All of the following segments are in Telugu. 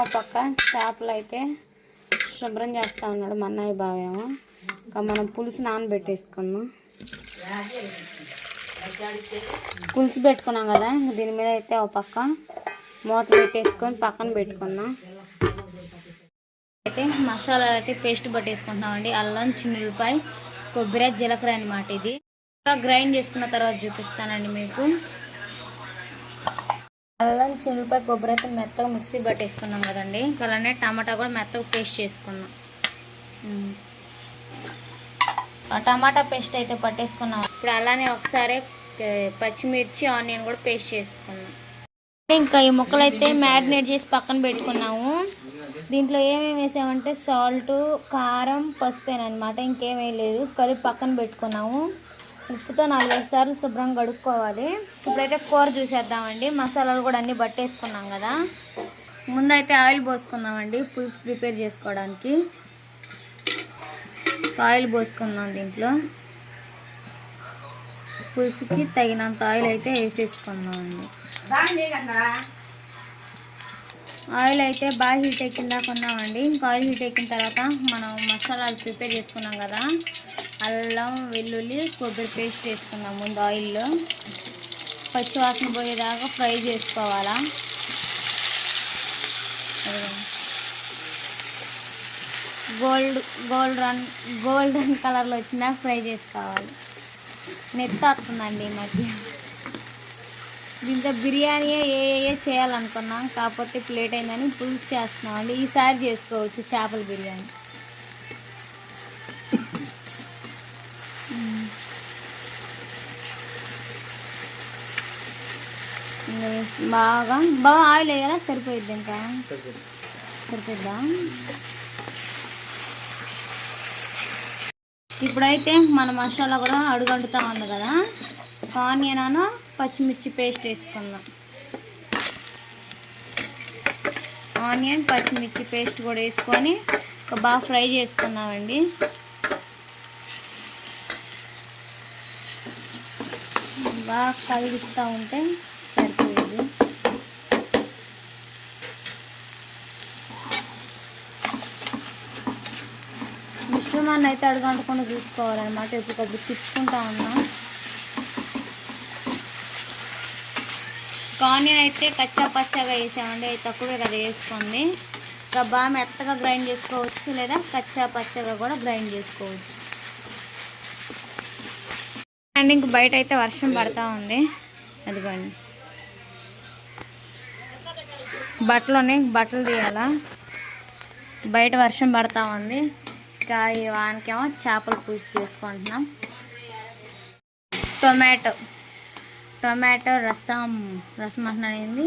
ఒక పక్క. చేపలు అయితే శుభ్రం చేస్తూ ఉన్నాడు మా అన్నయ్య బావేమో ఇంకా మనం పులుసు నానబెట్టేసుకుందాం. పులుసు పెట్టుకున్నాం కదా దీని మీద అయితే ఒక పక్క మూట పెట్టేసుకొని పక్కన పెట్టుకున్నాం అయితే మసాలాలు అయితే పేస్ట్ పట్టేసుకుంటున్నామండి. అల్లం చిన్నులపాయ కొబ్బరి జీలకర్ర అనమాట ఇది. ఇంకా గ్రైండ్ చేసుకున్న తర్వాత చూపిస్తానండి మీకు. అల్లం చిల్లిపాయ కొబ్బరి అయితే మెత్తగా మిక్సీ పట్టేసుకున్నాం కదండి. ఇంకా అలానే టమాటా కూడా మెత్తగా పేస్ట్ చేసుకున్నాం. ఆ టమాటా పేస్ట్ అయితే పట్టేసుకున్నాం. ఇప్పుడు అలానే ఒకసారి పచ్చిమిర్చి ఆనియన్ కూడా పేస్ట్ చేసుకున్నాం. ఇంకా ఈ ముక్కలు అయితే మ్యారినేట్ చేసి పక్కన పెట్టుకున్నాము. దీంట్లో ఏమేమి వేసామంటే సాల్ట్ కారం పసుపేనమాట ఇంకేమీ లేదు. కలిపి పక్కన పెట్టుకున్నాము. ఉప్పుతో నాలుగైదు సార్లు శుభ్రంగా కడుక్కోవాలి. ఇప్పుడైతే కూర చూసేద్దామండి. మసాలాలు కూడా అన్నీ పట్టేసుకున్నాం కదా. ముందైతే ఆయిల్ పోసుకుందామండి పులుసు ప్రిపేర్ చేసుకోవడానికి. ఆయిల్ పోసుకుందాం దీంట్లో. పులుసుకి తగినంత ఆయిల్ అయితే వేసేసుకుందామండి. ఆయిల్ అయితే బాగా హీట్ ఎక్కిన దాకా ఉన్నామండి. ఇంకా ఆయిల్ హీట్ ఎక్కిన తర్వాత మనం మసాలాలు ప్రిపేర్ చేసుకున్నాం కదా. అల్లం వెల్లుల్లి కొబ్బరి పేస్ట్ వేసుకుందాం. ముందు ఆయిల్లో పచ్చివాసన పోయేదాకా ఫ్రై చేసుకోవాలా? గోల్డ్ గోల్డ్ రన్ గోల్డెన్ కలర్లో వచ్చినా ఫ్రై చేసుకోవాలి. నెత్త వస్తుందండి ఈ మధ్య. దీంతో బిర్యానీ ఏ ఏ చేయాలనుకున్నాం కాకపోతే ప్లేట్ అయిందని పులుసు చేస్తున్నాం అండి. ఈసారి చేసుకోవచ్చు చేపల బిర్యానీ. ఇంకా బాగా బాగా ఆయిల్ వేయాలా? సరిపోయిద్ది ఇంకా? సరిపోద్దా ఇప్పుడైతే మన మసాలా కూడా అడుగంటుతా ఉంది కదా. ఆనియన్ అను పచ్చిమిర్చి పేస్ట్ వేసుకుందాం. ఆనియన్ పచ్చిమిర్చి పేస్ట్ కూడా వేసుకొని బాగా ఫ్రై చేసుకున్నామండి. బాగా కలుగుతూ ఉంటే మిశ్రమాన్ని అయితే అడుగంటకుండా చూసుకోవాలన్నమాట. ఇప్పుడు కొద్దిగా తిప్పుకుంటా ఉన్నాం. ఆనియన్ అయితే కచ్చా పచ్చగా వేసామండి. అది తక్కువే కదా వేసుకోండి ఇంకా బాగా మెత్తగా గ్రైండ్ చేసుకోవచ్చు లేదా కచ్చా పచ్చగా కూడా గ్రైండ్ చేసుకోవచ్చు. అండ్ ఇంక బయట అయితే వర్షం పడతా ఉంది. అదిగోండి. బట్టలోనే బట్టలు తీయాలా? బయట వర్షం పడతా ఉంది. ఇంకా ఈ వానకేమో చేపల పులుసు చేసుకుంటున్నాం. టొమాటో. టొమాటో రసం రసం అనేది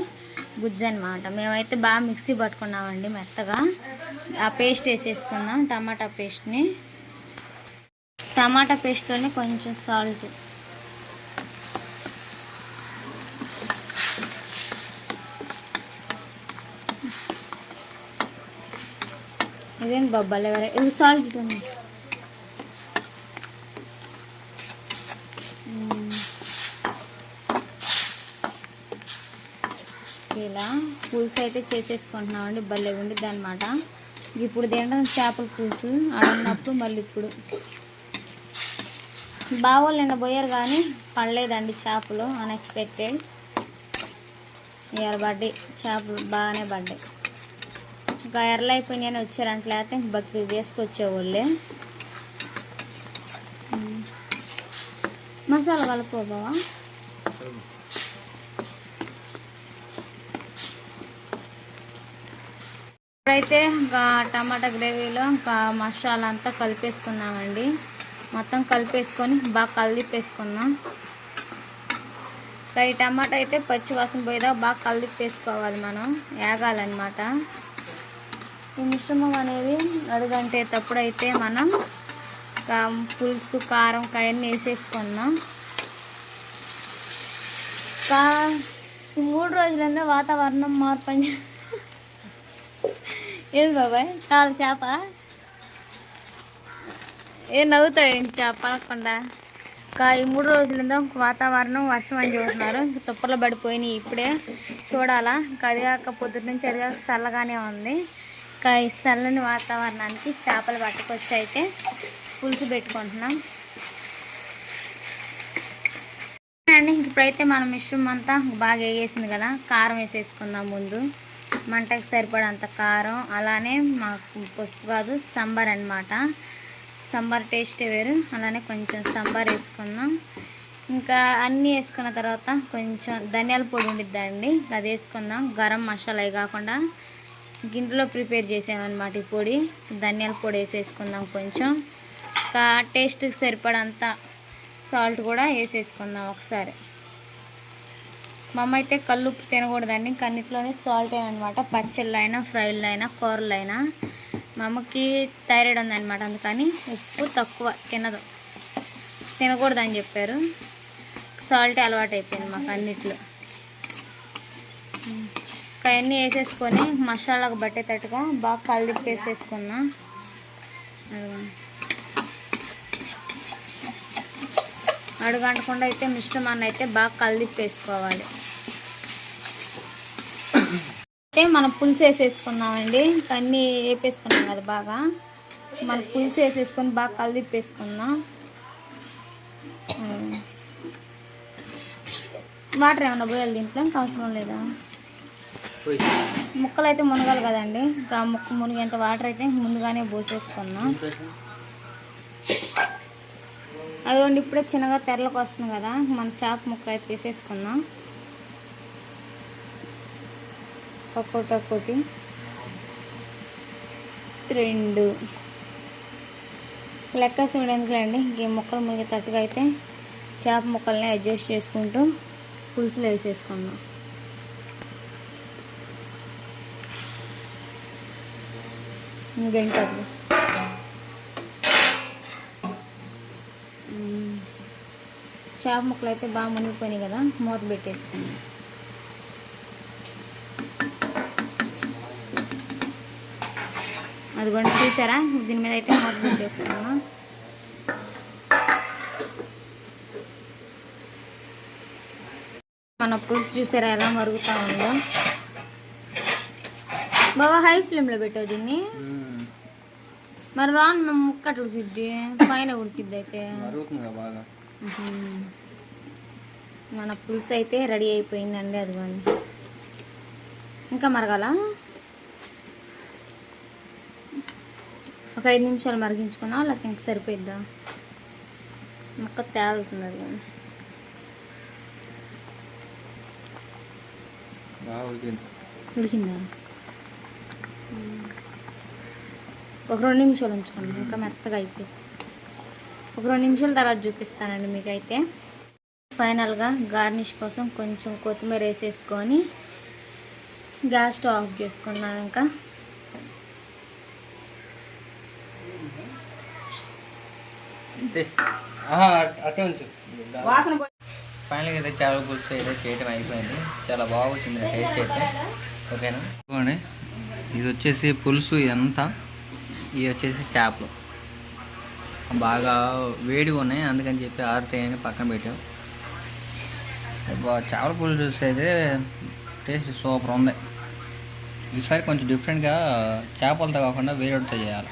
గుజ్జు అనమాట మేమైతే బాగా మిక్సీ పట్టుకున్నామండి మెత్తగా. ఆ పేస్ట్ వేసేసుకుందాం టమాటా పేస్ట్ని. టమాటా పేస్ట్లోనే కొంచెం సాల్ట్. ఇదేం బొబ్బలు ఎవరు ఇది సాల్ట్ ఇలా పులుసు అయితే చేసేసుకుంటున్నామండి భలే ఉండిద్ది అనమాట ఇప్పుడు తినడం చేపల పులుసు అడుగున్నప్పుడు మళ్ళీ ఇప్పుడు. బావోళ్ళు నిన్న పోయారు కానీ పడలేదండి చేపలు అన్ఎక్స్పెక్టెడ్ ఇవాళ పడ్డాయి చేపలు బాగానే పడ్డాయి ఇంకా ఎర్రలు అయిపోయినాయని వచ్చారంట లేకపోతే ఇంక బతికి తీసుకొచ్చేవాళ్ళే. మసాలా కలుపు బావా ఇప్పుడైతే ఇంకా టమాటా గ్రేవీలో ఇంకా మసాలా అంతా కలిపేసుకున్నామండి. మొత్తం కలిపేసుకొని బాగా కలిపేసుకున్నాం. ఇంకా ఈ టమాటా అయితే పచ్చి వాసన పోయేదా బాగా కలిపేసుకోవాలి మనం వేగాలన్నమాట ఈ మిశ్రమం అనేది అడుగంటే తప్పుడైతే మనం పులుసు కారం కాయన్ని వేసేసుకున్నాం కా ఈ మూడు రోజులందో వాతావరణం మార్పు అని ఏది బాబాయ్? చాలా చేప. ఏ నవ్వుతాయి చెప్పకుండా ఇంకా ఈ మూడు రోజులందో వాతావరణం వర్షం అని చూస్తున్నారు ఇంకా తుప్పలు పడిపోయినాయి ఇప్పుడే. చూడాలా. ఇంకా అది కాక పొద్దున్న నుంచి అది కాక చల్లగానే ఉంది. ఈ చల్లని వాతావరణానికి చేపలు పట్టుకొచ్చి అయితే పులుసు పెట్టుకుంటున్నాం. అండి ఇప్పుడైతే మన మిశ్రమం అంతా బాగా వేగేసింది కదా కారం వేసేసుకుందాం ముందు. మంటకి సరిపడంత కారం అలానే మాకు పసుపు కాదు సాంబార్ అన్నమాట. సాంబార్ టేస్ట్ వేరు అలానే కొంచెం సాంబార్ వేసుకుందాం. ఇంకా అన్నీ వేసుకున్న తర్వాత కొంచెం ధనియాల పొడి ఉండిద్దండి అది వేసుకుందాం. గరం మసాలా కాకుండా గింట్లో ప్రిపేర్ చేసామన్నమాట ఈ పొడి. ధనియాల పొడి వేసేసుకుందాం కొంచెం. ఇంకా టేస్ట్కి సరిపడంత సాల్ట్ కూడా వేసేసుకుందాం ఒకసారి. మా అమ్మ అయితే కల్లుప్పు తినకూడదండి. ఇంకా సాల్ట్ అనమాట పచ్చళ్ళు అయినా ఫ్రైలు అయినా కూరలు అయినా మా అమ్మకి థైరాయిడ్ ఉందన్నమాట. అందుకని ఉప్పు తక్కువ తినదు. తినకూడదని చెప్పారు. సాల్ట్ అలవాటు అయిపోయింది మాకు అన్నిట్లో. అవన్నీ వేసేసుకొని మసాలాకు పట్టేటట్టుగా బాగా కలిపి అడుగంటకుండా అయితే మిశ్రమాన్ని అయితే బాగా కలిపేసుకోవాలి. అయితే మనం పులుసు వేసేసుకున్నామండి ఇంకా అన్నీ వేపేసుకున్నాం కదా బాగా. మన పులుసు వేసేసుకొని బాగా కలిపేసుకుందాం. వాటర్ ఏమైనా పోయాలి దీంట్లో? అవసరం లేదా? ముక్కలు అయితే మునగాలి కదండి. ఇంకా ఆ ముక్క మునిగేంత వాటర్ అయితే ముందుగానే పోసేసుకున్నాం అదిగోండి ఇప్పుడే చిన్నగా తెరలకు వస్తుంది కదా. మన చేప ముక్కలు అయితే తీసేసుకుందాం. ఒక్కొక్కటి ఒక్కొక్కటి రెండు. లెక్క ఎందుకులేండి ఈ ముక్కలు మునిగేటట్టుగా అయితే చేప ముక్కల్ని అడ్జస్ట్ చేసుకుంటూ పులుసులు వేసేసుకుందాం. ఇంకేంటది చేప ముక్కలు అయితే బాగా మునిగిపోయినాయి కదా మూత పెట్టేస్తాను అది కూడా చూసారా? దీని మీద అయితే మూత పెట్టేస్తున్నాను మన పులుసు చూసారా ఎలా మరుగుతూ ఉందో? బాబా హై ఫ్లేమ్లో పెట్టావు దీన్ని. మరి రాను మేము ముక్క అటు ఉడికిద్ది పైన ఉడికిద్ది అయితే. మన పులుసు అయితే రెడీ అయిపోయిందండి అదిగోండి. ఇంకా మరగాల? ఒక ఐదు నిమిషాలు మరిగించుకుందాం లేకపోతే ఇంక సరిపోయిద్దా? ముక్క తేలుతుంది అది ఉడికింది ఉడికిందా మ్మ్. ఒక రెండు నిమిషాలు ఉంచుకోండి ఇంకా మెత్తగా అయిపోయింది ఒక రెండు నిమిషాల తర్వాత చూపిస్తానండి మీకైతే. ఫైనల్గా గార్నిష్ కోసం కొంచెం కొత్తిమీర వేసేసుకొని గ్యాస్ స్టవ్ ఆఫ్ చేసుకున్నాం ఇంకా. ఫైనల్గా అయితే చేపల పులుసు అయితే చేయటం అయిపోయింది. చాలా బాగా వచ్చింది టేస్ట్ అయితే. ఓకేనా? ఇది వచ్చేసి పులుసు ఎంత ఇవి వచ్చేసి చేపలు. బాగా వేడిగా ఉన్నాయి అందుకని చెప్పి ఆరుతాయని పక్కన పెట్టాం. బా- చేపల పులుసు అయితే టేస్ట్ సూపర్ ఉంది. ఈసారి కొంచెం డిఫరెంట్గా చేపలతో కాకుండా వేరేటితో చేయాలి.